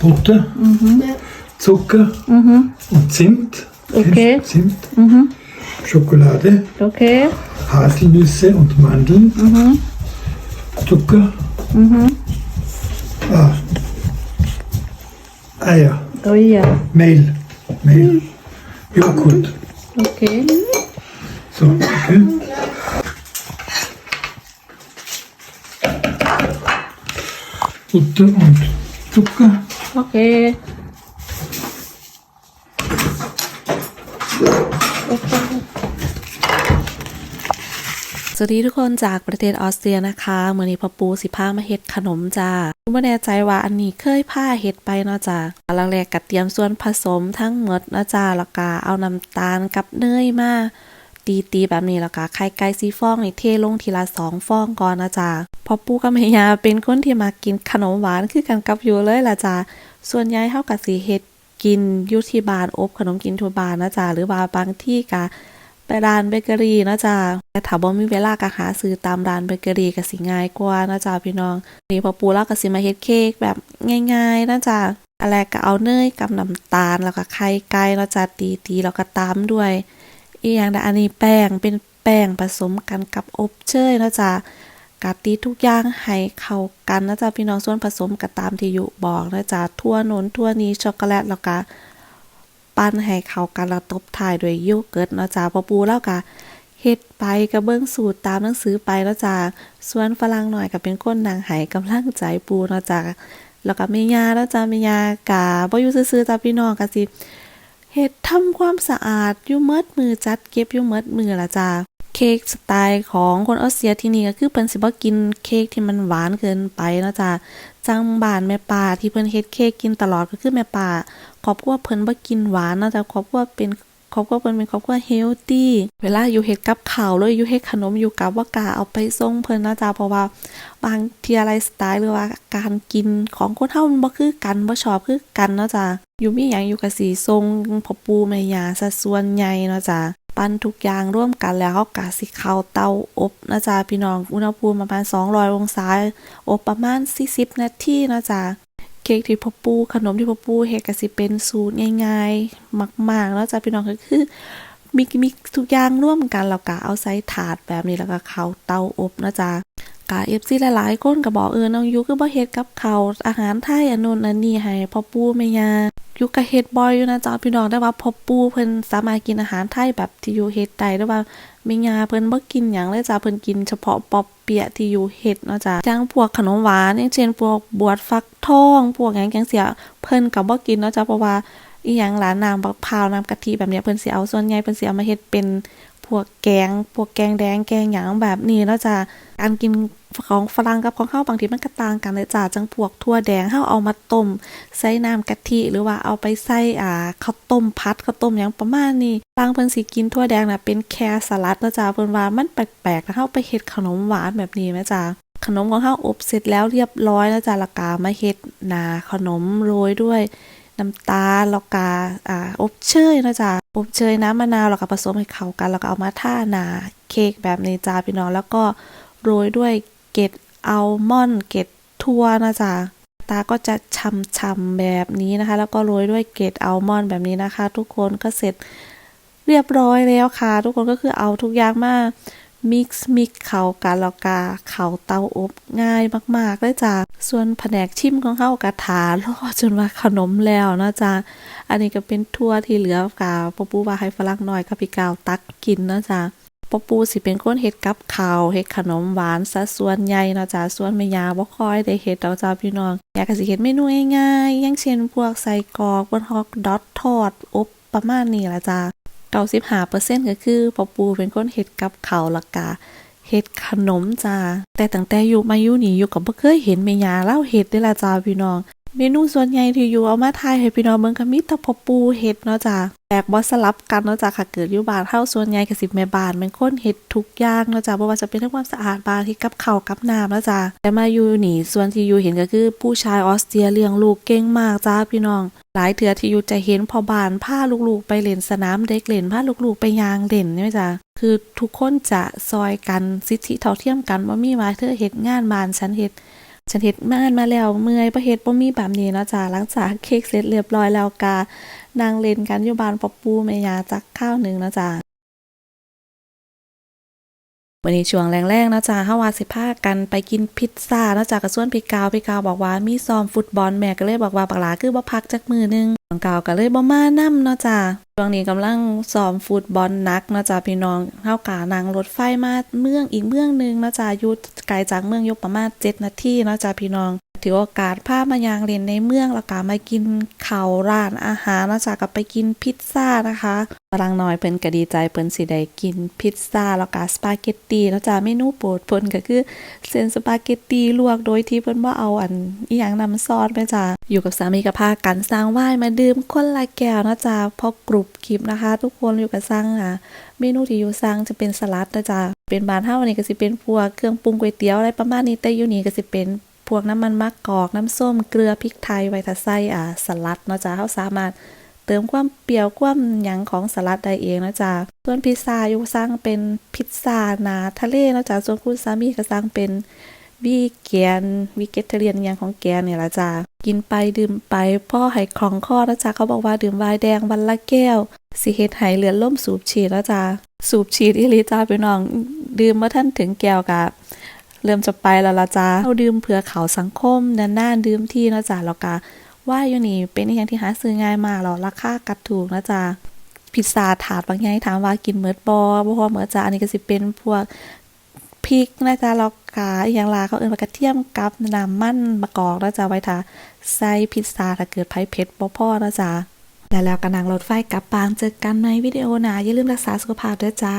Butter, mhm. Zucker mhm. und Zimt. Okay. Zimt. Mhm. Schokolade. Okay. Haselnüsse und Mandeln. Mhm. Zucker. Mhm. Ah. Eier. Oh ja. Mehl. Mehl. Joghurt. Okay. So, okay. Butter und Zucker. โอเคสวัสดีทุกคนจากประเทศออสเตรียนะคะเมื่อนี้พ่อปูสิพามาเฮ็ดขนมจ้าไม่แน่ใจว่าอันนี้เคยพาเฮ็ดไปเนาะจ้าอันแรกๆก็เตรียมส่วนผสมทั้งหมดเนาะจ้าแล้วก็เอาน้ำตาลกับเนยมาตีๆแบบนี้แล้วก็ไข่ไก่ซีฟองนี่เทลงทีละสองฟองก่อนนะจ้าพ่อปูกับแม่ยาเป็นคนที่มากินขนมหวานคือกันกับอยู่เลยล่ะจ้า ส่วนใหญ่เฮาก็สิเฮ็ดกินยู่ที่บ้านอบขนมกินทัวบ้านนะจ้าหรือว่าบางที่ก็ไปร้านเบเกอรี่นะจ้าแต่ถ้าบ่มีเวลาก็หาซื้อตามร้านเบเกอรี่ก็สิง่ายกว่านะจ้าพี่น้องนี่พอปูแล้วก็สิมาเฮ็ดเค้กแบบง่ายๆนะจ้าอันแรก็เอาเนยกับน้ำตาลแล้วก็ไข่ไก่เนาะจ้าตีๆแล้วก็ตามด้วย อีกอย่างนะอันนี้แป้งเป็นแป้งผสมกันกับอบเชยนะจ้า กะตีทุกอย่างให้เข้ากันนะจ๊ะพี่น้องส่วนผสมก็ตามที่อยู่บอกนะจ๊ะทั่วโน้นทั่วนี้ช็อกโกแลตแล้วก็ปั้นให้เข้ากันแล้วตบท้ายด้วยโยเกิร์ตนะจ้าพอปูแล้วก็เฮ็ดไปก็เบิ่งสูตรตามหนังสือไปแล้วจ้าส่วนฝรั่งหน่อยก็เป็นคนนางไหกำลังใจปูเนาะจ้าแล้วก็แม่ย่าแล้วจ้าแม่ย่ากะบ่อยู่ซื่อๆจ้าพี่น้องก็สิเฮ็ดทำความสะอาดอยู่เมิดมือจัดเก็บอยู่เมิดมือละจ้า ค้กสไตล์ของคนออสเตรียที่นี่ก็คือเพิ่นสิบ่กินเค้กที่มันหวานเกินไปนะจ้าจังบ้านแม่ป้าที่เพิ่นเฮ็ดเค้กกินตลอดก็คือแม่ป้าครอบครัวเพิ่นบ่กินหวานนะแต่ครอบครัวเป็นครอบครัวเพิ่นเป็นครอบครัวเฮลตี้เวลาอยู่เฮ็ดกับข้าวเลยอยู่เฮ็ดขนมอยู่กับว่ากาเอาไปส่งเพิ่นนะจ๊ะเพราะว่าบางทีอะไรสไตล์หรือว่าการกินของคนเฮามันบ่คือกันบ่ชอบคือกันเนาะจ้ะอยู่มีหยังอยู่กับสีทรงพ่อปู่แม่ย่าซะส่วนใหญ่เนาะจ้ะ ปั้นทุกอย่างร่วมกันแล้วเฮาก็สิเข้าเตาอบนะจ๊ะพี่น้องอุณหภูมิประมาณ 200 องศาอบประมาณ 40 นาทีนะจ้ะเค้กที่พ่อปูขนมที่พ่อปูเฮก็สิเป็นสูตรง่ายๆมากๆแล้วจ้ะพี่น้องก็คือมีมีทุกอย่างร่วมกันแล้วก็เอาใส่ถาดแบบนี้แล้วก็เข้าเตาอบนะจ๊ะกะ FC หลายๆคนก็บอกเออน้องยูคือบ่เฮ็ดกับเข้าอาหารไทยอันนู้นอันนี้ให้พ่อปูแม่ยา ยู่ก็เฮ็ดบ่อยอยู่นะจ๊ะพี่น้องได้ว่าพอปูเพิ่นสามารถกินอาหารไทยแบบที่อยู่เฮ็ดได้ได้ว่าไม่ยาเพิ่นบ่กินหยังเลยจ้าเพิ่นกินเฉพาะปอบเปียะที่อยู่เฮ็ดเนาะจ้าจังพวกขนมหวานอย่างเช่นพวกบวชฟักทองพวกหยังจังเสียเพิ่นก็บ่กินเนาะจ้าเพราะว่าอีหยังหลานน้ำบักพร้าวน้ำกะทิแบบเนี้ยเพิ่นสิเอาส่วนใหญ่เพิ่นสิเอามาเฮ็ดเป็น วกแกงพวกแกงแดงแกงหยังแบบนี้เนาะจ้าการกินของฝรั่งกับของเฮาวบางทีมันก็ต่างกันเลยจ้าจังพวกทั่วแดงเฮาเอามาต้มใส่น้ำกะทิหรือว่าเอาไปใส่อ่าข้าวต้มพัดข้าวต้มหยังประมาณนี้บางเพิ่นสิกินทั่วแดงน่ะเป็นแครสลัดนะจ้าเพิ่นว่ามันแปลกๆแล้วเฮาไปเฮ็ดขนมหวานแบบนี้แม่จ้าขนมของเฮาอบเสร็จแล้วเรียบร้อยแล้วจ้าล้วก็มาเฮ็ดนาขนมโรยด้วย น้ำตาลแล้วก็อ่าอบเชยนะจ้าอบเชยน้ำมะนาวแล้วก็ผสมให้เข้ากันแล้วก็เอามาท่าหนาเค้กแบบนี้จ้าพี่น้องแล้วก็โรยด้วยเกล็ดอัลมอนด์เกล็ดทั่วนะจ๊ะตาก็จะช่ำๆแบบนี้นะคะ แล้วก็โรยด้วยเกล็ดอัลมอนด์แบบนี้นะคะ ทุกคนก็เสร็จเรียบร้อยแล้วค่ะ ทุกคนก็คือเอาทุกอย่างมา มิกซ์มิกเขากันแล้วก็เขาเตาอบง่ายมากๆเลยจ้ะส่วนแผนกชิมของเฮากระถารอจนว่าขนมแล้วนะจ๊ะอันนี้ก็เป็นทั่วที่เหลือกับปปูว่าให้ฝรั่งน้อยกับพี่กาวตักกินนะจ๊ะปปูสิเป็นคนเฮ็ดกับข้าวเฮ็ดขนมหวานซะส่วนใหญ่เนาะจ้าส่วนแม่ยาบ่ค่อยได้เฮ็ดดอกจ้าพี่น้องอยากก็สิเฮ็ดเมนูง่ายๆอย่างเช่นพวกใส่กรอกบนฮอกดอททอดอบประมาณนี้ละจ้า 95%ก็คือปอปูเป็นคนเฮ็ดกับข้าวละกะเฮ็ดขนมจ้าแต่ตั้งแต่อยู่มาอยู่นี่อยู่กับ่เคยเห็นแม่ยาเล่าเฮ็ดเด้ล่ะจ้าพี่น้อง เมนูส่วนใหญ่ที่อยู่เอามาทายให้พี่น้องเบิ่งก็มีแต่พอปูเฮ็ดเนาะจ้ะแอบบ่สลับกันเนาะจ้ะค่ะเกิดอยู่บ้านเฮาส่วนใหญ่ก็สิแม่บ้านเป็นคนเฮ็ดทุกอย่างเนาะจ้ะบ่ว่าจะเป็นเรื่องความสะอาดบ้านที่กับข้าวกับน้ำเนาะจ้ะแต่มาอยู่นี่ส่วนที่อยู่เห็นก็คือผู้ชายออสเตรียเลี้ยงลูกเก่งมากจ้าพี่น้อง หลายเทื่อที่อยู่จะเห็นพอบ้านพาลูกๆ ไปเล่นสนามเด็กเล่นพาลูกๆไปยางเล่นใช่ไหมจ๊ะคือทุกคนจะซอยกันสิทธิเท่าเทียมกันบ่ามีว่าเธอเฮ็ดงานบ้านฉันเฮ็ด ฉันเฮ็ดมานมาแล้วเมื่อยประเฮ็ดบ่มีแบบนี้เนาะจ้าหลังจากเค้กเสร็จเรียบร้อยแล้วกานางเล่นกันอยู่บ้านปอปูแม่ยาจักข้าวหนึ่งเนาะจ้า วันนี้ช่วงแรงๆนะจ๊ะฮาวาสิพากันไปกินพิซซ่านะจ๊ะกระส่วนพี่กาวพี่กาวบอกว่ามีซ้อมฟุตบอลแม่ก็เลยบอกว่าบักหลาคือบ่พักจักมือหนึงน้องกาวก็เลยบ่มานํเนะจ๊ะช่วงนี้กำลังซ้อมฟุตบอลนักนะจ๊ะพี่น้องเฮากานั่งรถไฟมาเมืองอีกเมืองหนึงนะจ้าอยู่ไกลจากเมืองยกประมาณ7นาทีนะจ๊ะพี่น้อง ถือโอกาสพามายางเล่นในเมืองแล้วก็มากินข้าวร้านอาหารนะจ้ะก็ไปกินพิซซ่านะคะฝรั่งน้อยเพิ่นก็ดีใจเพิ่นสิได้กินพิซซ่าแล้วก็สปาเกตตีเนาะจ้ะเมนูโปรดเพิ่นก็คือเส้นสปาเกตตีลวกโดยที่เพิ่นบ่เอาอันอีหยังนำซอสไปจ้ะอยู่กับสามีก็พากันสร้างว่ายมาดื่มคนละแก้วนะจ้ะพอกรุบคลิปนะคะ ทุกคนอยู่กับสร้างอะเมนูที่อยู่สร้างจะเป็นสลัดนะจ๊ะเป็นบานเท่านี้ก็สิเป็นพวกเครื่องปรุงก๋วยเตี๋ยวอะไรประมาณนี้แต่อยู่นี่ก็สิเป็น พวกน้ำมันมะกอกน้ำส้มเกลือพริกไทยไวทาไส้อ่าสลัดเนาะจ๊ะเขาสามารถเติมความเปรี้ยวความหยังของสลัดได้เองนะจ๊ะส่วนพิซซ่าอยู่สร้างเป็นพิซซ่านาทะเลเนาะจ๊ะส่วนคุณสามีก็สร้างเป็นวีแกนวีเกตเรียนอย่างของแกเนี่ยละจ้ะกินไปดื่มไปพ่อให้คลองคอนะจ๊ะเขาบอกว่าดื่มไวน์แดงวันละแก้วสิเฮ็ดให้เหลือล่มสูบฉีดแล้วจ้าสูบฉีดอีหลีจ้าพี่น้อง ดื่มมาท่านถึงแก้วกะ เริ่มจะไปแล้วละจ้าเอาดื่มเผื่อเขาสังคมนานๆดื่มที่นะจ้าแล้วก็ว่าอยู่นี่เป็นอย่างที่หาซื้อง่ายมากหรอราคากัดถูกนะจ้าพิซซ่าถาดบางอย่างถามว่ากินเมิดบอบ่พอเมิดจ้าอันนี้ก็สิเป็นพวกพริกนะจ๊ะแล้วก็อย่างลาเขาเอิ้นว่ากระเทียมกับน้ำมันมะกอกนะจ๊ะไว้ทาใส่พิซซ่าถ้าเกิดไผเผ็ดบ่พอนะจ๊ะและแล้วก็นั่งรถไฟกลับบ้านเจอกันในวิดีโอหน้าอย่าลืมรักษาสุขภาพด้วยจ้า